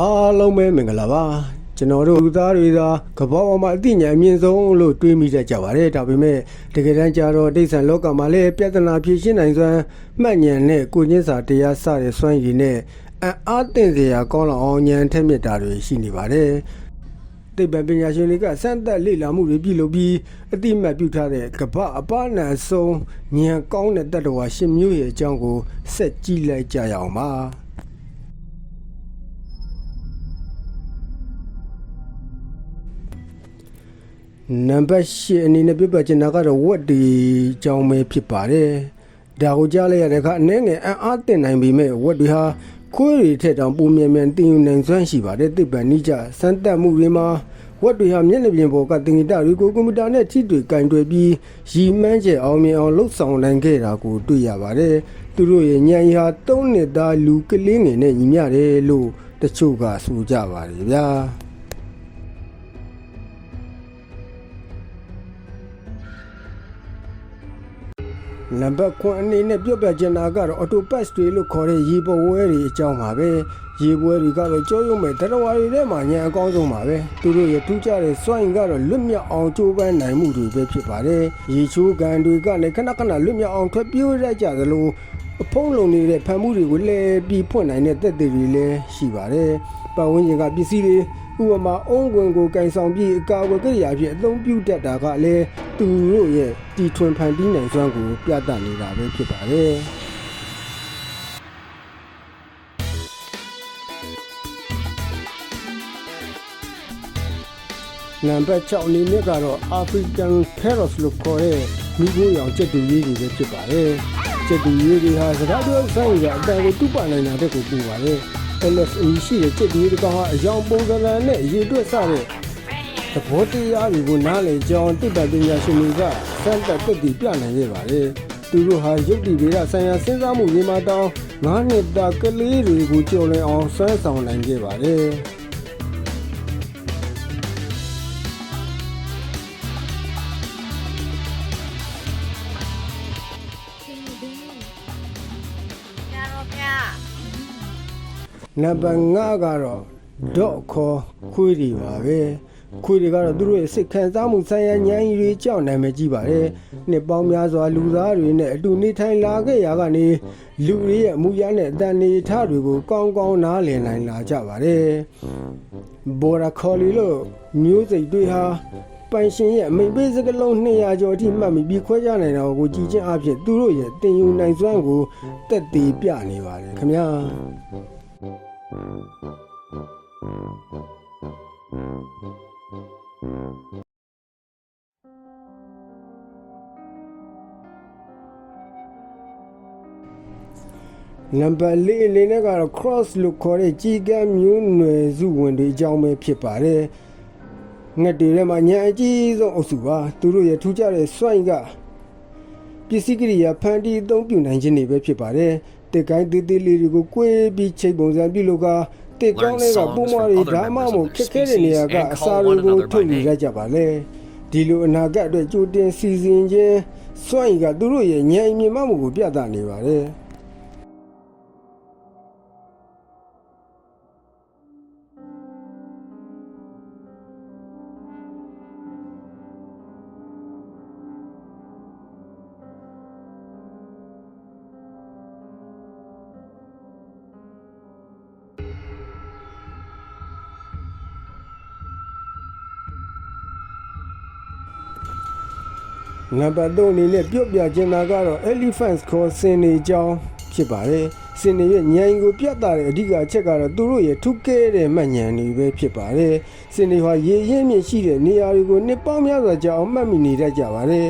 အားလုံးပဲမင်္ဂလာပါကျွန်တော်တို့လူသားတွေသာကမ္ဘာပေါ်မှာအသိဉာဏ်အမြင့်ဆုံးလို့တွေးမိတတ်ကြပါတယ်ဒါပေမဲ့တကယ်တမ်းကျတော့ဒိဋ္ဌံလောကမှာလည်းပြဿနာဖြေရှင်းနိုင်စွမ်းမှတ်ဉာဏ်နဲ့ကိုယ်ချင်းစာတရားစတဲ့စွမ်းရည်နဲ့အံ့အားသင့်စရာကောင်းလောက်အောင်ဉာဏ်ထက်မြက်တာတွေရှိနေပါတယ်သိပ္ပံပညာရှင်တွေကစမ်းသပ်လေ့လာမှုတွေပြုလုပ်ပြီးအတိအမှတ်ပြုထားတဲ့ကမ္ဘာအပန်းနံဆုံးဉာဏ်ကောင်းတဲ့တတ္တဝါရှင်မျိုးရဲ့အကြောင်းကိုဆက်ကြည့်လိုက်ကြရအောင်ပါ နံပါတ်၈အနေနဲ့ပြပြချင်တာကတော့ဝက်ဒီကြောင်းပဲဖြစ်ပါတယ်။ဒါကိုကြားလိုက်ရတဲ့အခါအနေငယ်အံ့အားသင့်နိုင်ပေမဲ့ဝက်တွေဟာခွေးတွေထက်တောင်ပုံမြန်မြန်တင်ယူနိုင်စွမ်းရှိပါတယ်။သိပ္ပံနိကြစမ်းသပ်မှုတွေမှာဝက်တွေဟာမျက်နှာပြင်ပေါ်ကသင်္ကေတတွေကိုကွန်ပျူတာနဲ့ထိတွေ့ကင်တွယ်ပြီးရည်မှန်းချက်အောင်မြင်အောင်လှုပ်ဆောင်နိုင်ခဲ့တာကိုတွေ့ရပါတယ်။သူတို့ရဲ့ဉာဏ်ရည်ဟာ၃နှစ်သားလူကလေးငယ်နဲ့ညီမျှတယ်လို့တချို့ကဆိုကြပါတယ်ဗျာ။ နံပါတ်9အနေနဲ့ပြောပြချင်တာကတော့ auto pass တွေလို့ခေါ်တဲ့ရေပေါ်ဝဲတွေအကြောင်းပါပဲရေပွဲတွေကတော့ကြောရုံမဲ့တရားဝါတွေထဲမှာညံအကောင်းဆုံးပါပဲသူတို့ရဲ့ထူးခြားတဲ့စွန့်ရင်ကတော့လွတ်မြောက်အောင်ကြိုးပမ်းနိုင်မှုတွေပဲဖြစ်ပါတယ်ရေချိုးကန်တွေကလည်းခဏခဏလွတ်မြောက်အောင်ထွက်ပြေးရကြသလိုအဖုံးလုံနေတဲ့ဖန်မှုတွေကိုလည်းပြီးဖွင့်နိုင်တဲ့သက်သေတွေလည်းရှိပါတယ်ပတ်ဝန်းကျင်ကပစ္စည်းတွေ ဥပမာအုံးကွင်ကိုကင်ဆောင်ပြီးအကာအကွယ်ကိရိယာဖြင့်အသုံးပြုတတ်တာကလည်းသူတို့ရဲ့တီထွင်ဖန်တီးနိုင်စွမ်းကိုပြသနေတာပဲဖြစ်ပါတယ်။နံပါတ်6အနေနဲ့ကတော့ African Parrots လို့ခေါ်တဲ့မိခိုးရောင်ကျက်တူရေးတွေပဲဖြစ်ပါတယ်။ကျက်တူရေးတွေဟာစကားပြောဆိုင်ရအတန်ကိုတူပနိုင်တာတဲ့ကိုပူပါတယ်။ LSE ရှိတဲ့ကျက်တူရေးတစ်ကောင်ဟာအယောင်ပုံစံနဲ့ရေတွက်စတဲ့သဘောတရားတွေကိုနားလည်ကြောင်းတိပ္ပံပညာရှင်တွေကစမ်းသပ်သက်တည်ပြနိုင်ခဲ့ပါတယ်။သူတို့ဟာယုတ်တိဗေဒဆိုင်ရာစဉ်းစားမှုတွေမှာတောင်းငါးနှစ်တာကလေးတွေကိုကြော်လွင်အောင်ဆွဲဆောင်နိုင်ခဲ့ပါတယ်။ နံပါတ်5ကတော့ဒေါ့ခေါ်ခွေးတွေပါပဲခွေးတွေကတော့သူတို့ရဲ့စိတ်ခံစားမှုဆိုင်ရာဉာဏ်ရည်တွေကြောက်နိုင်မှကြီးပါတယ်နှစ်ပေါင်းများစွာလူသားတွေနဲ့အတူနေထိုင်လာခဲ့ရာကနေလူတွေရဲ့အမှုရနဲ့အတန်နေထားတွေကိုကောင်းကောင်းနားလည်နိုင်လာကြပါတယ်ဘော်ရာခေါ်လီလို့မျိုးစိတ်တွေဟာပိုင်ရှင်ရဲ့အမိန်ပေးစကလုံး200ကျော်အထိမှတ်မိပြီးခွဲခြားနိုင်တာကိုကြည်ချင်းအဖြစ်သူတို့ရဲ့တင်ယူနိုင်စွမ်းကိုတက်တည်ပြနေပါတယ်ခင်ဗျာ နံပါတ်၄အနေနဲ့ကတော့ cross လို့ခေါ်တဲ့ကြီးကမ်းမျိုးနွယ်စုဝင်တွေအကြောင်းပဲဖြစ်ပါတယ်ငှက်တွေထဲမှာညံအကြီးဆုံးအုပ်စုပါသူတို့ရဲ့ထူးခြားတဲ့စွန့်ကပစ္စည်းကိရိယာဖန်တီးအသုံးပြုနိုင်ခြင်းတွေပဲဖြစ်ပါတယ် တက်ကိုင်းသေးသေးလေးတွေကို꿰ပြီးချိတ်ပုံစံပြုလို့ကတက်ကောင်းလေးကပုံမတွေဒါမှမဟုတ်ခက်ခဲတဲ့နေရာကအစာတွေကိုထုတ်ယူလိုက်ကြပါလေဒီလိုအနာဂတ်အတွက်ကြိုတင်စီစဉ်ခြင်းစွန့်ကသူတို့ရဲ့ဉာဏ်မြင်မှမှုကိုပြသနေပါတယ် နံပါတ်3အနေနဲ့ပြုတ်ပြခြင်းတာကတော့ elephants ခေါ်စင်နေကြောင်းဖြစ်ပါတယ်စင်နေရဲ့ညံကိုပြတ်တာတဲ့အဓိကအချက်ကတော့သူတို့ရဲ့ထုကဲတဲ့မှတ်ဉာဏ်တွေပဲဖြစ်ပါတယ်စင်နေဟာရေရင်းမြင့်ရှိတဲ့နေရာတွေကိုနှစ်ပေါင်းများစွာကြာအောင်မှတ်မိနေတတ်ကြပါတယ်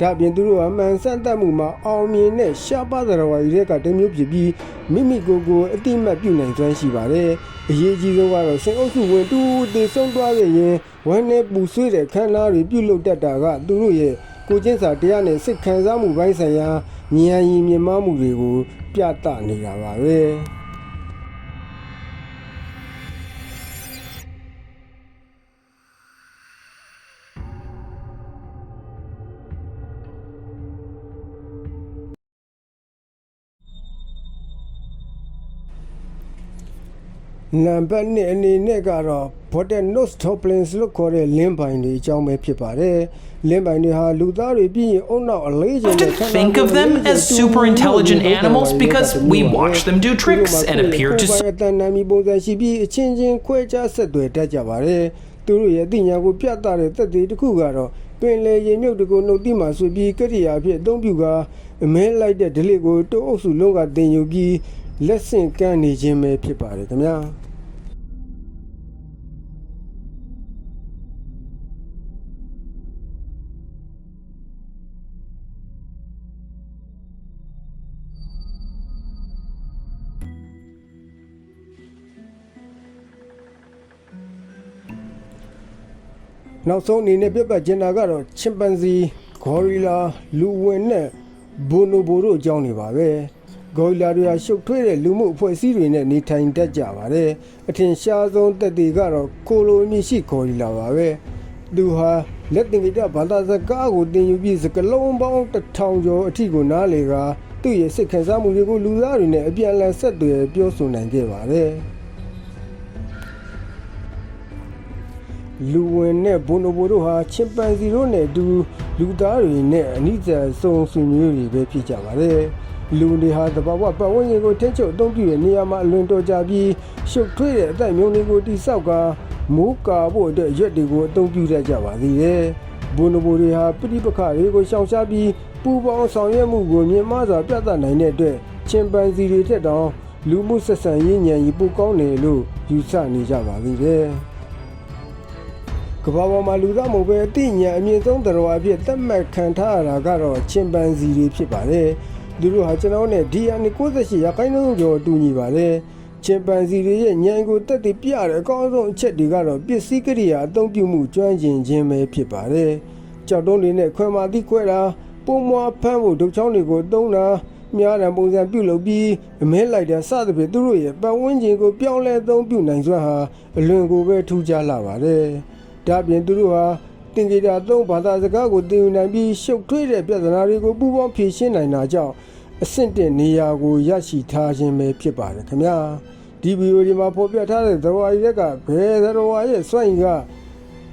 ဒါအပြင်သူတို့ဟာမှန်ဆန့်တတ်မှုမှာအောင်မြင်တဲ့ရှားပါးသရဝါကြီးတွေကတမျိုးဖြစ်ပြီးမိမိကိုယ်ကိုအတိအမှတ်ပြုနိုင်စွမ်းရှိပါတယ်အရေးကြီးဆုံးကတော့စင်အုပ်စုဝင်တူတေဆုံးသွားခဲ့ရင်ဝမ်းနဲ့ပူဆွေးတဲ့ခန္ဓာတွေပြုလုပ်တတ်တာကသူတို့ရဲ့ ကိုကျင့်စာတရားနဲ့စိတ်ခံစားမှုပိုင်းဆိုင်ရာဉာဏ်ရည်မြင်မှမှုတွေကို ပြသနေတာပါပဲ နံပါတ်1အနေနဲ့ကတော့ bottom nose toplins လို့ခေါ်တဲ့လင်းပိုင်တွေအကြောင်းပဲဖြစ်ပါတယ်လင်းပိုင်တွေဟာလူသားတွေပြီးရင်အုံနောက်အလေးချိန်နဲ့ often think of them as super intelligent animals because we watch them do tricks and appear to အတန်နာမီပုံစံရှိပြီးအချင်းချင်းခွဲခြားဆက်သွယ်တတ်ကြပါတယ်သူတို့ရဲ့အသိဉာဏ်ကိုပြသတဲ့သက်သေတစ်ခုကတော့ပင်လေရေမြုပ်တကိုနှုတ်တိမှဆိုပြီးကတိယာအဖြစ်အသုံးပြုကာအမဲလိုက်တဲ့ဒလိကိုတိုးအုပ်စုလုံးကတင်ယူပြီး လက်ဆင့်ကမ်းနေခြင်းပဲဖြစ်ပါတယ်ခင်ဗျာနောက်ဆုံးအနေနဲ့ပြတ်ပတ်ကျင်တာကတော့ချင်ပန်စီဂေါ်ရီလာလူဝင်နဲ့ဘိုနိုဘိုတို့အကြောင်းနေပါပဲ ဂေါ်ရီလာတွေဟာရှုပ်ထွေးတဲ့လူမှုအဖွဲ့အစည်းတွေနဲ့နေထိုင်တတ်ကြပါတယ်အထင်ရှားဆုံးတက်တွေကတော့ကိုလိုအမည်ရှိဂေါ်ရီလာပါပဲသူဟာလက်တင်ဂီတဘာသာစကားကိုသင်ယူပြီးစကလုံးပေါင်းတစ်ထောင်ကျော်အထိကိုနားလေကသူ့ရဲ့စိတ်ခံစားမှုတွေကိုလူသားတွေနဲ့အပြန်အလှန်ဆက်သွယ်ပြောဆိုနိုင်ခဲ့ပါတယ် လူဝင်နဲ့ဘွန်နိုဘိုတို့ဟာချင်ပန်စီတို့နဲ့အတူလူသားတွေနဲ့အနိစ္စဆုံးဆွေမျိုးတွေပဲဖြစ်ကြပါတယ်။လူတွေဟာတဘာဝပတ်ဝန်းကျင်ကိုထိန်းချုပ်အသုံးပြုတဲ့နေရာမှာအလွန်တော်ကြပြီးရှုပ်ထွေးတဲ့အသက်မျိုးတွေကိုတိဆောက်ကမိုးကာဖို့အတွက်ရွက်တွေကိုအသုံးပြုတတ်ကြပါသေးတယ်။ဘွန်နိုဘိုတွေဟာပြိပခတွေကိုရှောင်ရှားပြီးပူပေါင်းဆောင်ရွက်မှုကိုမြင်မစွာပြသနိုင်တဲ့အတွက်ချင်ပန်စီတွေထက်တောင်လူမှုဆက်ဆံရေးဉာဏ်ကြီးပိုကောင်းတယ်လို့ယူဆနေကြပါသေးတယ်။ ကမ္ဘာပေါ်မှာလူသားမဟုတ်ပဲအသိဉာဏ်အမြင့်ဆုံးတရားအဖြစ်သတ်မှတ်ခံထားရတာကတော့ချင်ပန်စီတွေဖြစ်ပါတယ်။သူတို့ဟာကျွန်တော်နဲ့ DNA 68ရာခိုင်နှုန်းကျော်တူညီပါတယ်။ချင်ပန်စီတွေရဲ့ဉာဏ်ကိုတက်တည်ပြတဲ့အကောင်းဆုံးအချက်တွေကတော့ပစ္စည်းကိရိယာအသုံးပြုမှုကျွမ်းကျင်ခြင်းပဲဖြစ်ပါတယ်။ကြောက်တုံးတွေနဲ့ခွဲမာသည့်ခွဲတာပုံမွားဖမ်းဖို့ဒုတ်ချောင်းတွေကိုသုံးတာများတဲ့ပုံစံပြုလုပ်ပြီးအမဲလိုက်တဲ့စသဖြင့်သူတို့ရဲ့ပတ်ဝန်းကျင်ကိုပြောင်းလဲသုံးပြုနိုင်စွမ်းဟာအလွန်ကိုပဲထူးခြားလာပါတယ်။ ဒါ့အပြင်သူတို့ဟာတင်ကြတာသုံးဘာသာစကားကိုသင်ယူနိုင်ပြီးရှုပ်ထွေးတဲ့ပြဿနာတွေကိုပူးပေါင်းဖြေရှင်းနိုင်တာကြောင့်အဆင့်တဲ့နေရာကိုရရှိထားခြင်းပဲဖြစ်ပါတယ်ခင်ဗျာဒီဗီဒီယိုဒီမှာဖော်ပြထားတဲ့သရဝါရီရက်ကဘယ်သရဝါရဲ့စွန့်ရည်က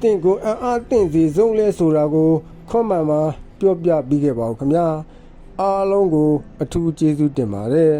တင့်ကိုအံ့အားတင့်စီဆုံးလဲဆိုတာကိုခွန်မှန်မှာပြောပြပြီးခဲ့ပါဦးခင်ဗျာအားလုံးကိုအထူးကျေးဇူးတင်ပါတယ်